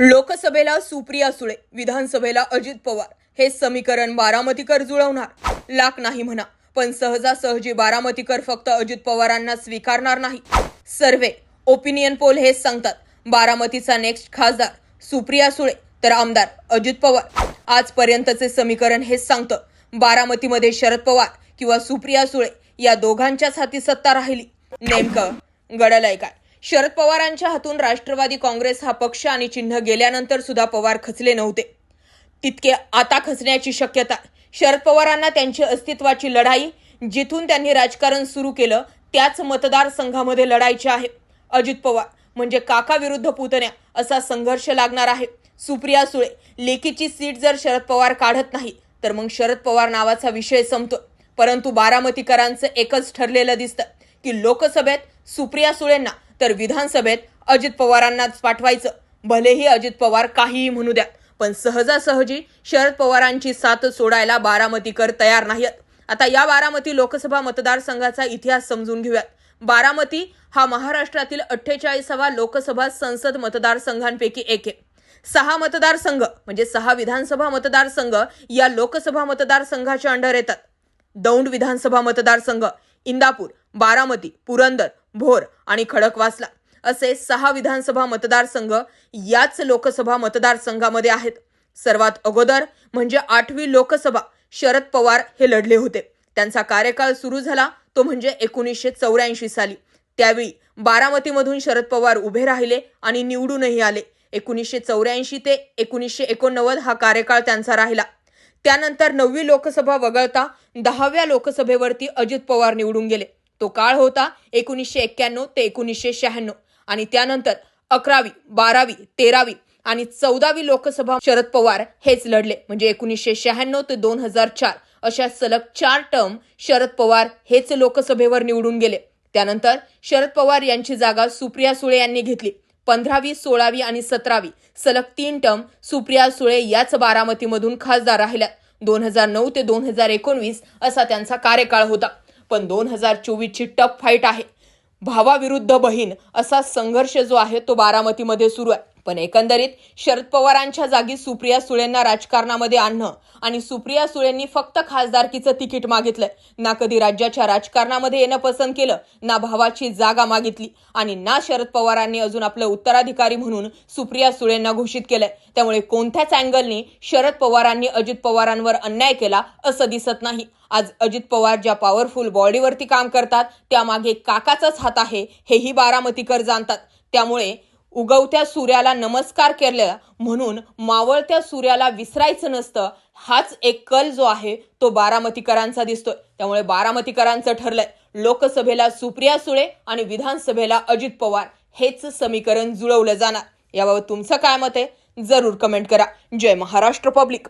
लोकसभेला सुप्रिया सुळे विधानसभेला अजित पवार. हे समीकरण बारामतीकर जुळवणार. लाख नाही म्हणा पण सहजासहजी बारामतीकर फक्त अजित पवारांना स्वीकारणार नाही. सर्वे ओपिनियन पोल हेच सांगतात. बारामतीचा नेक्स्ट खासदार सुप्रिया सुळे तर आमदार अजित पवार. आजपर्यंतचे समीकरण हेच सांगतं. बारामतीमध्ये शरद पवार किंवा सुप्रिया सुळे या दोघांच्याच हाती सत्ता राहिली. नेमकं घडलंय काय? शरद पवारांच्या हातून राष्ट्रवादी काँग्रेस हा पक्ष आणि चिन्ह गेल्यानंतर सुद्धा पवार खचले नव्हते. तितके आता खचण्याची शक्यता. शरद पवारांना त्यांची अस्तित्वाची लढाई जिथून त्यांनी राजकारण सुरू केलं त्याच मतदारसंघामध्ये लढायचे आहे. अजित पवार म्हणजे काका विरुद्ध पुतण्या असा संघर्ष लागणार आहे. सुप्रिया सुळे लेकीची सीट जर शरद पवार काढत नाही तर मग शरद पवार नावाचा विषय संपतो. परंतु बारामतीकरांचं एकच ठरलेलं दिसतं की लोकसभेत सुप्रिया सुळेंना तर विधानसभेत अजित पवारांनाच पाठवायचं. भलेही अजित पवार काहीही म्हणू द्या पण सहजासहजी शरद पवारांची साथ सोडायला बारामतीकर तयार नाहीत आता या बारामती लोकसभा मतदारसंघाचा इतिहास समजून घेऊयात. बारामती हा महाराष्ट्रातील अठ्ठेचाळीसावा लोकसभा संसद मतदारसंघांपैकी एक आहे. सहा मतदारसंघ म्हणजे सहा विधानसभा मतदारसंघ या लोकसभा मतदारसंघाच्या अंडर येतात. दौंड विधानसभा मतदारसंघ इंदापूर बारामती पुरंदर भोर आणि खडकवासला असे सहा विधानसभा मतदारसंघ याच लोकसभा मतदारसंघामध्ये आहेत. सर्वात अगोदर म्हणजे आठवी लोकसभा शरद पवार हे लढले होते. त्यांचा कार्यकाळ सुरू झाला तो म्हणजे एकोणीसशे चौऱ्याऐंशी साली. त्यावेळी बारामतीमधून शरद पवार उभे राहिले आणि निवडूनही आले. एकोणीसशे चौऱ्याऐंशी ते एकोणीसशे एकोणनव्वद हा कार्यकाळ त्यांचा राहिला. त्यानंतर नववी लोकसभा वगळता दहाव्या लोकसभेवरती अजित पवार निवडून गेले. तो काळ होता एकोणीसशे एक्क्याण्णव ते एकोणीसशे शहाण्णव. आणि त्यानंतर अकरावी बारावी तेरावी आणि चौदावी लोकसभा शरद पवार हेच लढले. म्हणजे एकोणीसशे शहाण्णव ते दोन हजार चार अशा सलग चार टर्म शरद पवार हेच लोकसभेवर निवडून गेले. त्यानंतर शरद पवार यांची जागा सुप्रिया सुळे यांनी घेतली. पंधरावी सोळावी आणि सतरावी सलग तीन टर्म सुप्रिया सुळे याच बारामतीमधून खासदार राहिल्या. दोन हजार नऊ ते दोन हजार एकोणवीस असा त्यांचा कार्यकाळ होता. पण दोन हजार चोवीसची टफ फाईट आहे. भावाविरुद्ध बहीण असा संघर्ष जो आहे तो बारामतीमध्ये सुरू आहे. पण एकंदरीत शरद पवारांच्या जागी सुप्रिया सुळेंना राजकारणामध्ये आणणं आणि सुप्रिया सुळेंनी फक्त खासदारकीचं तिकीट मागितलंय ना कधी राज्याच्या राजकारणामध्ये येणं पसंत केलं ना भावाची जागा मागितली आणि ना शरद पवारांनी अजून आपलं उत्तराधिकारी म्हणून सुप्रिया सुळेंना घोषित केलंय. त्यामुळे कोणत्याच अँगलनी शरद पवारांनी अजित पवारांवर अन्याय केला असं दिसत नाही. आज अजित पवार ज्या पॉवरफुल बॉडीवरती काम करतात त्यामागे काकाचाच हात आहे हेही बारामतीकर जाणतात. त्यामुळे उगवत्या सूर्याला नमस्कार केला म्हणून मावळत्या सूर्याला विसरायचं नसतं. हाच एक कल जो आहे तो बारामतीकरांचा दिसतोय. त्यामुळे बारामतीकरांचं ठरलंय. लोकसभेला सुप्रिया सुळे आणि विधानसभेला अजित पवार हेच समीकरण जुळवलं जाणार. याबाबत तुमचं काय मत आहे? जरूर कमेंट करा. जय महाराष्ट्र पब्लिक.